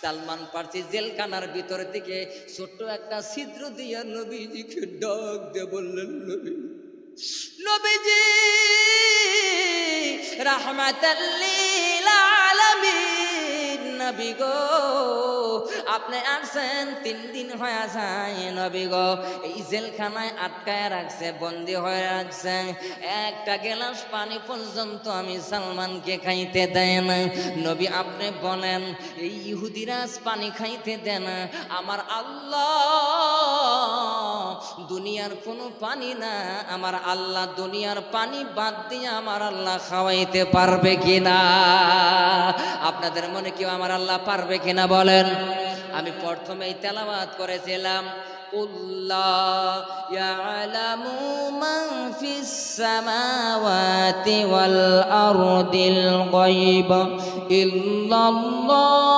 সালমান পার্সি জেলখানার ভিতর থেকে ছোট্ট একটা ছিদ্র দিয়া নবীজিকে ডাক দিয়ে বললেন, নবী, নবীজি রাহমাতাল্লিলা নবী গো। আপনি আসছেন, তিন দিন হয়ে যায় নবী গো। এই জেলখানায় আটকায় রাখছে, বন্দি হয়ে রাখছে। একটা গেলাস পানি পর্যন্ত আমি সালমানকে খাইতে দেয় না। নবী, আপনি বলেন, এই ইহুদিরা আজ পানি খাইতে দেয় না। আমার আল্লাহ দুনিয়ার কোনো পানি না, আমার আল্লাহ দুনিয়ার পানি বাদ দিয়ে আমার আল্লাহ খাওয়াইতে পারবে কিনা? আপনাদের মনে কেউ আমার আল্লাহ পারবে কিনা বলেন? আমি প্রথমেই তেলাওয়াত করেছিলাম ইল্লাল্লাহ।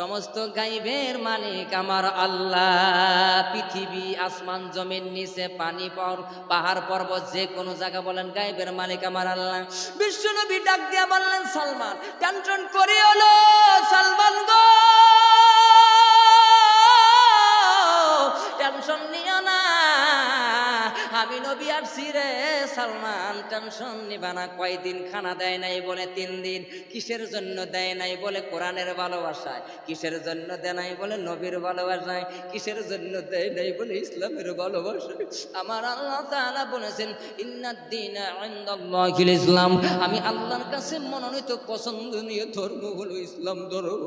সমস্ত গাইবের মালিক আমার আল্লাহ। পৃথিবী, আসমান, জমিন, নিচে পানি, পর, পাহাড়, পর্বত, যে কোনো জায়গা বলেন, গাইবের মালিক আমার আল্লাহ। বিশ্বনবী ডাক দিয়া বললেন, সালমান টেনশন করে হলো সালমান গো। টেনশন নিও না, আমি নবী আসছি রে, সালমান। টেনশন নিবা না, কয়দিন খানা দেয় নাই বলে, তিন দিন কিসের জন্য দেয় নাই বলে, কোরআনের ভালোবাসায়, কিসের জন্য দেয় নাই বলে, নবীর ভালোবাসায়, কিসের জন্য দেয় নাই বলে, ইসলামের ভালোবাসায়। আমার আল্লাহ তাআলা বলেছেন ইন্নাদ্দিন ইনদাল্লাহিল ইসলাম। আমি আল্লাহর কাছে মনোনীত পছন্দনীয় ধর্ম হলো ইসলাম ধর্ম।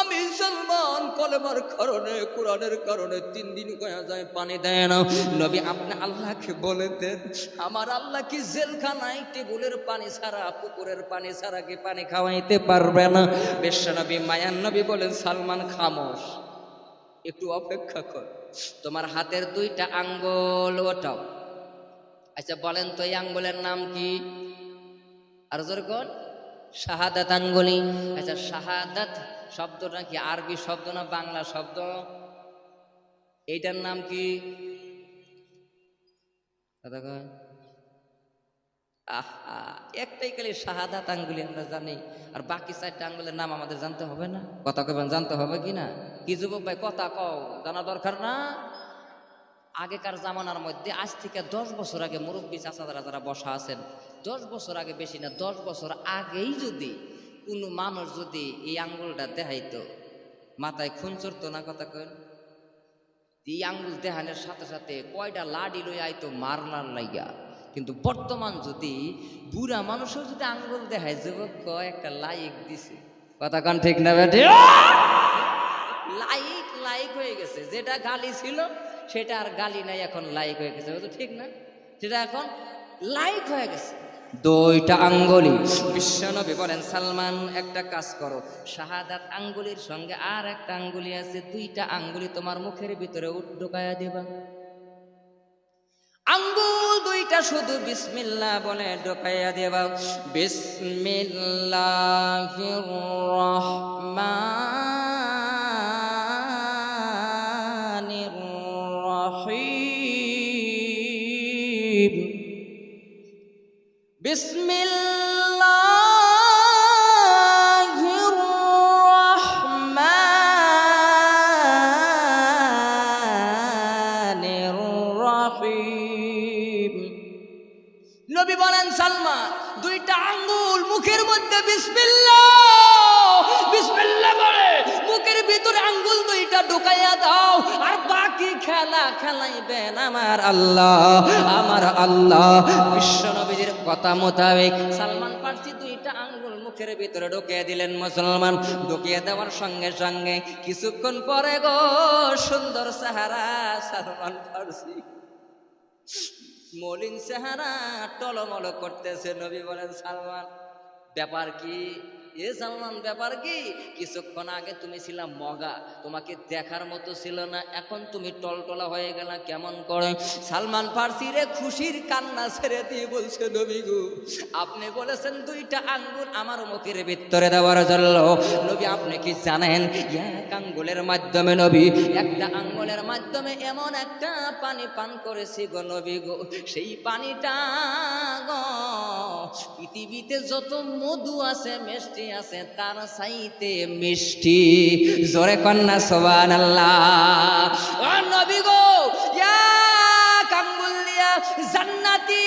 আমি সালমান কলেমার কারণে, কোরআনের কারণে তিন দিন কয়া যায়, পানি দেয় না। নবী আপনি আল্লাহকে বলে দেন, আমার আল্লাহ কি জেলখানায় টেবুলের পানি ছাড়া, পুকুরের পানি ছাড়া কি পানি খাওয়াইতে পারবে না? বিশ্বনবী মায়ান নবী বলেন, সালমান, খামোশ। একটু অপেক্ষা কর। তোমার হাতের দুইটা আঙ্গুল ওটাও আচ্ছা বলেন তো, এই আঙ্গুলের নাম কি? আর জোর শাহাদাত আঙ্গুলি। আচ্ছা শাহাদাত শব্দটা কি? আরবি শব্দ না বাংলা শব্দ? এইটার নাম কি? কথা? আহা, একটাই খালি শাহাদাত আঙ্গুলি আমরা জানি। আর বাকি চারটা আঙ্গুলের নাম আমাদের জানতে হবে না? কথা কবেন জানতে হবে কি না? কি যুবক ভাই কথা কও জানা দরকার না? আগেকার জামানার মধ্যে আজ থেকে দশ বছর আগে মুরব্বী চাচাদারা যারা বসা আছেন দশ বছর আগে বেশি না দশ বছর আগেই যদি কোনো মানুষ যদি এই আঙ্গুলটা দেখাইতো মাথায় খুন চড়তো না কথা কেন এই আঙ্গুল দেহানের সাথে সাথে কয়টা লাডি লই আইতো মারলার লাইগা। কিন্তু বর্তমান যদি বুড়া মানুষও যদি আঙ্গুল দেখায়, যুবক কয়, একটা লাইক দিছে। কথা কান ঠিক না বেটে? লাইক লাইক হয়ে গেছে। যেটা গালি ছিল, সেটা আর গালি নাই, এখন লাইক হয়ে গেছে। ঠিক না? সেটা এখন লাইক হয়ে গেছে। দুইটা আঙ্গুলি। বিশ্বনবী বলেন, সালমান, একটা কাজ করো। শাহাদাত আঙ্গুলির সঙ্গে আর একটা আঙ্গুলি আছে। দুইটা আঙ্গুলি তোমার মুখের ভিতরে ঢোকায়া দেবা। আঙ্গুল দুইটা শুধু বিসমিল্লা বলে ঢোকাইয়া দেবা বিসমিল্লা বিসমিল্লাহির খেলাইবেন আমার আল্লাহ আমার আল্লাহ। বিশ্ব নবীজির কথা মোতাবেক সালমান পার্সি দুইটা আঙ্গুল মুখের ভিতরে ঢুকিয়ে দিলেন মুসলমান। ঢুকিয়ে দেওয়ার সঙ্গে সঙ্গে কিছুক্ষণ পরে গো, সুন্দর সাহারা সালমান পার্সি মলিন চেহারা টলমল করতেছে নবী বলেন, সালমান, ব্যাপার কি? এ সালমান ব্যাপার কি? কিছুক্ষণ আগে তুমি ছিলাম মগা, তোমাকে দেখার মতো ছিল না, এখন তুমি টলটলা হয়ে গেলা, কেমন করে? সালমান ফার্সি রে খুশির কান্না ছেড়ে দিয়ে বলছে, নবী গো, আপনি বলেছেন দুইটা আঙ্গুল আমার মুখের ভিতরে দেওয়ার জন্য। নবী, আপনি কি জানেন? এক আঙ্গুলের মাধ্যমে নবী, একটা আঙ্গুলের মাধ্যমে এমন একটা পানি পান করেছি গো নবী গো। সেই পানিটা গো, পৃথিবীতে যত মধু আছে, মিষ্টি আছে, তার সাইতে মিষ্টি। জোরে কন্যা আল্লাহ জান্নাতি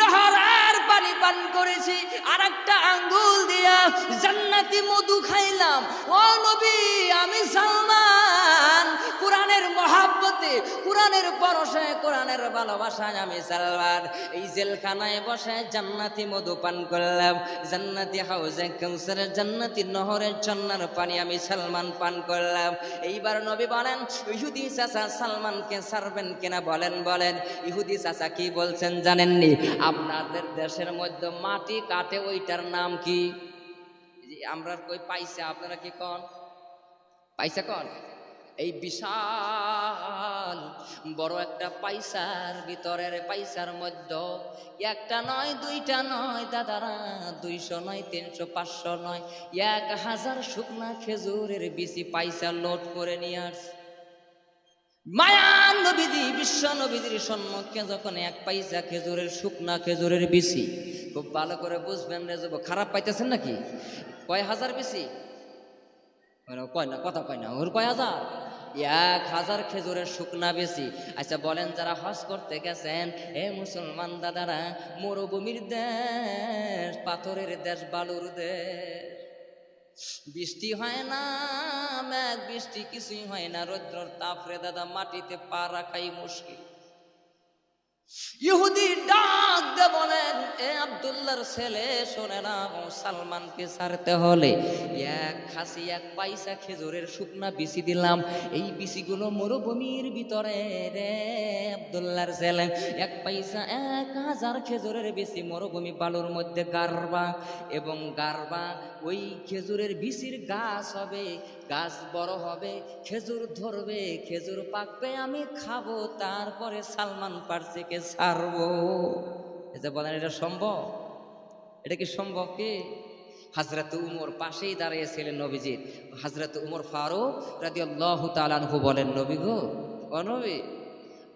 নহরার পানি পান করেছি আর একটা আঙ্গুল দিয়া জান্নাতি মধু খাইলাম। ও নবী, আমি সালমান কোরআনের পরশে কোরআনের ভালোবাসায় আমি সালমান এই জেলখানায় বসে জান্নাতি মধু পান করলাম। জান্নাতি হাউজে কাউসারের, জান্নাতি নহরের চন্নার পানি আমি সালমান পান করলাম। এইবার নবী বলেন, ইহুদি চাচা সালমানকে সারবেন কিনা বলেন বলেন। ইহুদি চাচা কি বলছেন জানেননি? আপনাদের দেশের মধ্যে মাটি কাটে ওইটার নাম কি? আমরা কই পাইছে, আপনারা কি কন? পাইসা কন? এই বিশাল বড় একটা পাইসার, ভিতরের পাইসার মধ্যে একটা নয়, দুইটা নয়, দাদারা দুইশো নয়, তিনশো, পাঁচশো নয়, এক হাজার শুকনা খেজুরের বেশি পাইসা লোড করে নিয়ে আসছে মায়ান নবীজি, বিশ্ব নবীজির সম্মুখে যখন এক পয়সা খেজুরের শুকনা খেজুরের বেশি খুব ভালো করে বুঝবেন রে। খারাপ পাইতেছেন নাকি কয় হাজার বেশি কয় কথা কয় না ওর কয় হাজার? এক হাজার খেজুরের শুকনা বেশি। আচ্ছা বলেন, যারা হজ করতে গেছেন এ মুসলমান দাদারা, মরুভূমির দেশ, পাথরের দেশ, বালুর দেশ। বৃষ্টি হয় না, মেঘ, বৃষ্টি কিছুই হয় না, রৌদ্রর তাপরে দাদা, মাটিতে পা রাখাই মুশকিল। ইহুদি এ আব্দুল্লাহর ছেলে, শোনে না সালমানকে ছাড়তে হলে এক খাসি, এক পয়সা খেজুরের শুকনা বিচি দিলাম। এই বিচিগুলো মরুভূমির ভিতরে রে আব্দুল্লাহর ছেলে। এক পয়সা এক হাজার খেজুরের বেশি মরুভূমি বালুর মধ্যে গারবা এবং গারবা ওই খেজুরের বিচির গাছ হবে, গাছ বড় হবে, খেজুর ধরবে, খেজুর পাকবে, আমি খাব, তারপরে সালমান পার্সিকে ছাড়বো। এটা বলেন, এটা সম্ভব? এটা কি সম্ভব কি? হাজরত উমর পাশেই দাঁড়িয়েছিলেন নবীজির হাজরত উমর ফারুক রাজি আল্লাহ তালানহু বলেন, নবী গো, ও নবী,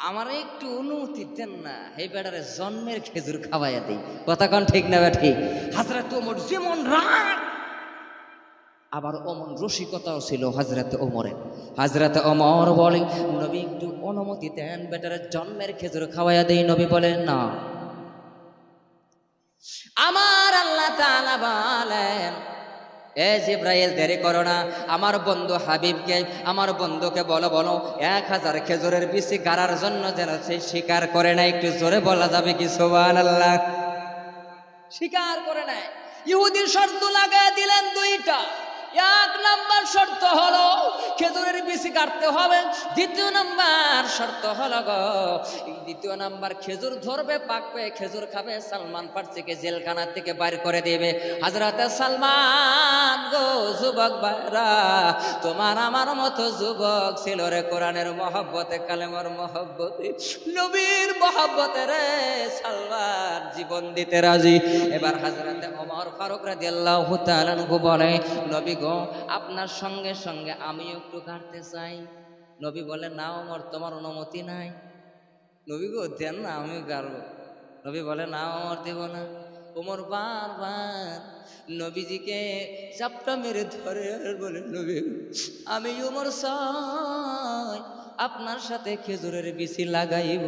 আমার একটু অনুমতি দেন না। এই বেড়ারে জন্মের খেজুর খাওয়াইয়া দিই। কথা কন ঠিক না ঠিক হাজরত উমর যেমন রাগ, আবার অমন রসিকতাও ছিল হাজরাতে ওমরের হাজরাতে ওমর বলে, নবী, একটু অনুমতি দেন, বেটার জন্মের খেজুর খাওয়াইয়া দেই। নবী বলেন না। আমার আল্লাহ বলেন, এ জিব্রাইল, দেরি করো না। আমার বন্ধু হাবিবকে, আমার বন্ধুকে বলো বলো, এক হাজার খেজুরের বিচি গাড়ার জন্য যেন সে স্বীকার করে না একটু জোরে বলা যাবে কি? সোবান আল্লাহ স্বীকার করে নেয়। ইহুদির শর্ত লাগায় দিলেন দুইটা। এক নাম্বার শর্ত হলো খেজুরের বিচি কাটতে হবে। দ্বিতীয় নাম্বার শর্ত হলো গো দ্বিতীয় নাম্বার খেজুর ধরবে, পাকবে, খেজুর খাবে, সালমান পার্সিকে জেলখানা থেকে বাইর করে দেবে। হাজরাতে সালমান গো যুবক ভাইরা, তোমার আমার মতো যুবক ছিল রে কোরআনের মহব্বতে, কালেমর মহব্বতে। নবীর মহব্বতে রে সালমান জীবন দিতে রাজি। এবার হাজরাতে ওমর ফারুক রাদিয়াল্লাহু আনহু বলে, নবী গো, আপনার সঙ্গে সঙ্গে আমি একটু কাটতে চাই। নবী বলে, না ওমর, তোমার অনুমতি নাই। নবী গো, দেন না, আমি গাড়ব নবী বলে, না ওমর, দেব না। ওমর বারবার নবীজিকে চাপটা মেরে ধরে বলে, নবী, আমি ওমর সাই আপনার সাথে খেজুরের বিচি লাগাইব।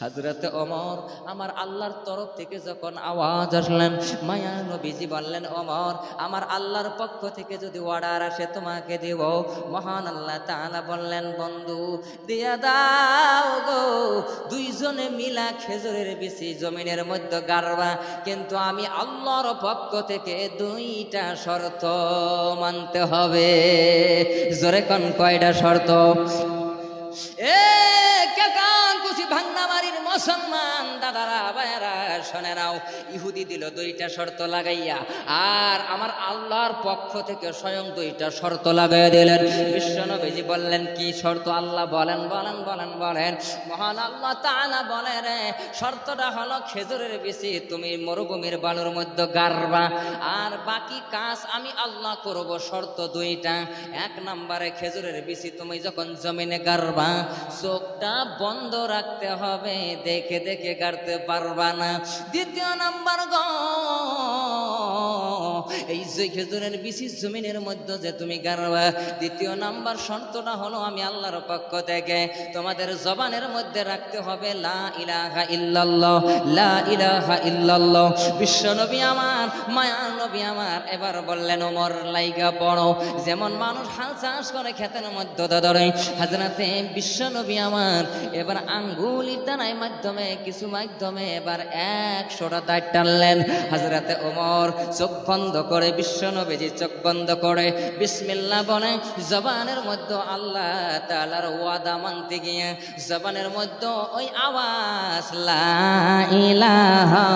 হাজরতে অমর আমার আল্লাহর তরফ থেকে যখন আওয়াজ আসলেন, মায়া নবীজি বললেন অমর আমার আল্লাহর পক্ষ থেকে যদি অর্ডার আসে, তোমাকে দেব। মহান আল্লাহ তাআলা বললেন, বন্ধু, দিয়া দাও গো। দুইজনে মিলা খেজুরের বেশি জমিনের মধ্যে গারবা কিন্তু আমি আল্লাহর পক্ষ থেকে দুইটা শর্ত মানতে হবে। জোরে কোন, কয়টা শর্ত? এ মুসলমান দাদারা, ভাইয়ারা শুনে নাও ইহুদি দিল দুইটা শর্ত লাগাইয়া, আর আমার আল্লাহর পক্ষ থেকে স্বয়ং দুইটা শর্ত লাগাইয়া দিলেন। বিশ্বনবীজি বললেন, কি শর্ত আল্লাহ বলেন বলেন বলেন বলেন? মহান আল্লাহ তাআলা বলে রে, শর্তটা হলো খেজুরের বেশি তুমি মরুভূমির বালুর মধ্যে গারবা আর বাকি কাজ আমি আল্লাহ করব, শর্ত দুইটা। এক নম্বরে খেজুরের বেশি তুমি যখন জমিনে গারবা চোখটা বন্ধ রাখতে হবে দেখে দেখে গাড়তে পারবা না। দ্বিতীয় নাম্বার গ এই যে খেজুরের বিশি জমিনের মধ্যে যে তুমি গারবা দ্বিতীয় নাম্বার শর্তটা হলো আমি আল্লাহর পক্ষ থেকে তোমাদের জবানের মধ্যে রাখতে হবে লা ইলাহা ইল্লাল্লাহ, লা ইলাহা ইল্লাল্লাহ। বিশ্ব নবী আমার মায়ার নবী আমার, এবার বললেন, ওমর, লাইগা বড় যেমন মানুষ হাল চাষ করে খেতের মধ্যে ধরে। হাজরাতে বিশ্ব নবী আমার, এবার আঙ্গুলির দানায় মাধ্যমে, কিছু মাধ্যমে এবার একশোটা দাঁড় টানলেন। হাজরাতে ওমর চোখ বন্ধ করে, বিশ্ব নবীজি চোখ বন্ধ করে। বিসমিল্লা বলে, জবানের মধ্যে আল্লাহ তালার ওয়াদা মানতে গিয়ে জবানের মধ্যে ওই আওয়াজ, লা ইলাহা,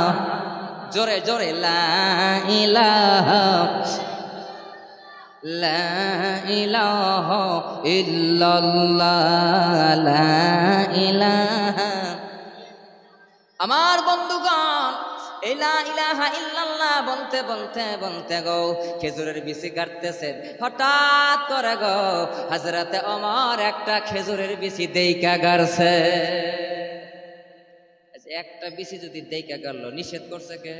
জোরে জোরে, লা ইলাহা লা ইলাহা ইল্লাল্লাহ, লা ইলাহা। আমার বন্ধুগণ বলতে বলতে বলতে গো, খেজুরের বিচি কাটতেছেন হঠাৎ করে গো হাজরাতে আমার একটা খেজুরের বিচি দেইকা গাড়ছে। একটা বিচি যদি দেইকা গাড়লো, নিষেধ করছে কে?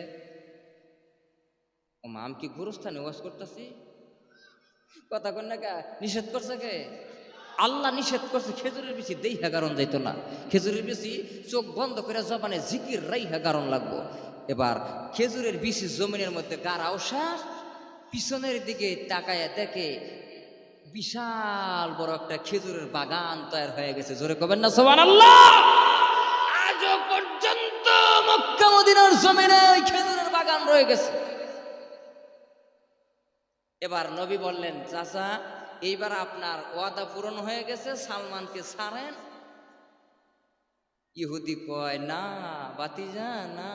ও মাম কি গুরুস্থানে ওয়াজ করতেছি? কথা কন না নিষেধ করছে কে? আল্লাহ নিষেধ করছে, খেজুরের বেশি দেই হেগারণ যাইতো না। খেজুরের বেশি চোখ বন্ধ করে জবানে জিকির রাই হেগারণ লাগবো। এবার খেজুরের বেশি জমিনের মধ্যে গার আওসার পিছনের দিকে তাকায় দেখে বিশাল বড় একটা খেজুরের বাগান তৈরি হয়ে গেছে। জোরে কবেন না সোমান আল্লাহ আজও পর্যন্ত মক্কা জমিনে ওই খেজুরের বাগান রয়ে গেছে। এবার নবী বললেন, চাচা, এইবার আপনার ওয়াদা পূরণ হয়ে গেছে, সালমানকে ছাড়েন। ইহুদি কয়, না বাতিজা না।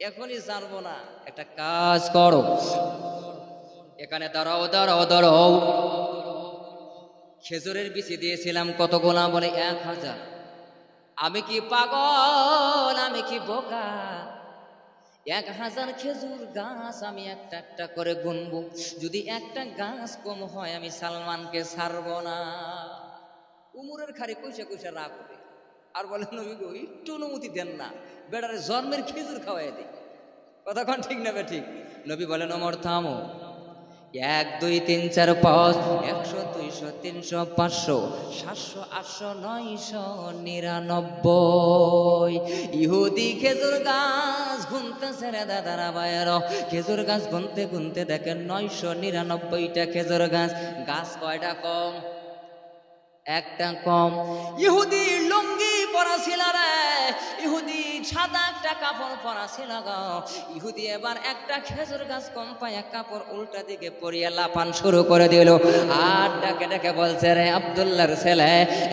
এখনই ছাড়বো না। একটা কাজ করো। এখানে দাঁড়াও দাঁড়াও দাঁড়াও। খেজুরের বিচি দিয়েছিলাম কত গোনা বলে এক হাজার। আমি কি পাগল? আমি কি বোকা? এক হাজার খেজুর গাছ আমি একটা একটা করে গুনবো। যদি একটা গাছ কম হয়, আমি সালমানকে ছাড়বো না। উমরের খারি কইসা কইসা রাখবে? আর বলে, নবী গো, একটু অনুমতি দেন না। বেড়ারে জন্মের খেজুর খাওয়াই দিই কতক্ষণ ঠিক নেবে ঠিক নবী বলেন অমর থামো। এক, দুই, তিন, চার, পাঁচ, একশো, দুইশো, তিনশো, পাঁচশো, সাতশো, আটশো, নয়শো, নিরানব্বই। ইহুদি খেজুর গাছ গুনতেছে রে দাদারা বায়ের খেজুর গাছ গুনতে গুনতে দেখেন নয়শো নিরানব্বইটা খেজুর গাছ। গাছ কয়টা কম? একটা কম। ইহুদি লুঙ্গি পরা ছিল রে। ইহুদি সাদা একটা কাপড় পরা ছিল গো। ইহুদি এবার একটা খেজুর গাছ কম পায় কাপড় উল্টা দিকে পরিয়ে লাফান শুরু করে দিল। আর ডাকে ডাকে বলছে রে আব্দুল্লাহর ছেলে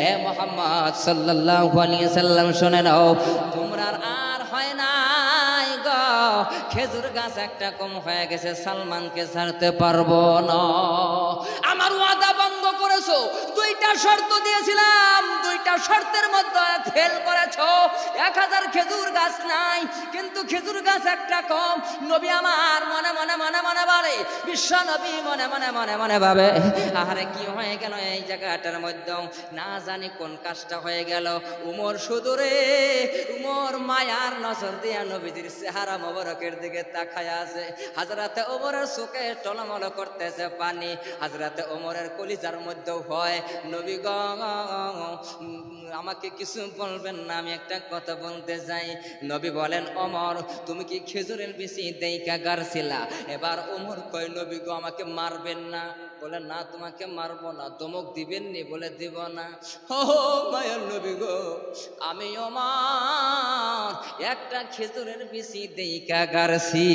এ মোহাম্মদ সাল্লাল্লাহু আলাইহি সাল্লাম, শুনে নাও তোমরা আর হয় নাই গো। খেজুর গাছ একটা কম হয়ে গেছে, সালমানকে ছাড়তে পারব না। আমার ওয়াদা ভঙ্গ করেছ দুইটা শর্ত দিয়েছিলাম, দুইটা শর্তের মধ্যে ফেল করেছ। এক হাজার খেজুর গাছ নাই, কিন্তু খেজুর গাছ একটা কম। নবী আমার মনে মনে মনে মনে বলে, বিশ্ব নবী মনে মনে মনে মনে ভাবে আহারে কি হয়ে গেল এই জায়গাটার মধ্যে না জানি কোন কাজটা হয়ে গেল। উমর সুদূরে উমর মায়ার নজর দিয়া নবীজির চেহারা মোবারকের দিকে তাকায় আছে। হাজরাতে ওমরের চোখে টলমল করতেছে পানি। হাজরাতে ওমরের কলিজার মধ্যেও হয় নবী গ, আমাকে কিছু বলবেন না, আমি একটা কথা বলতে চাই। নবী বলেন অমর তুমি কি খেজুরের বেশি দেইকা গারছিলা? এবার ওমর কয়, নবী গো, আমাকে মারবেন না। বলে, না, তোমাকে মারবো না, দমক দিবেন নি বলে দিব না। হো মায়ের নবী গো, আমি ওমর, একটা খেজুরের বেশি দেইকা গারছি।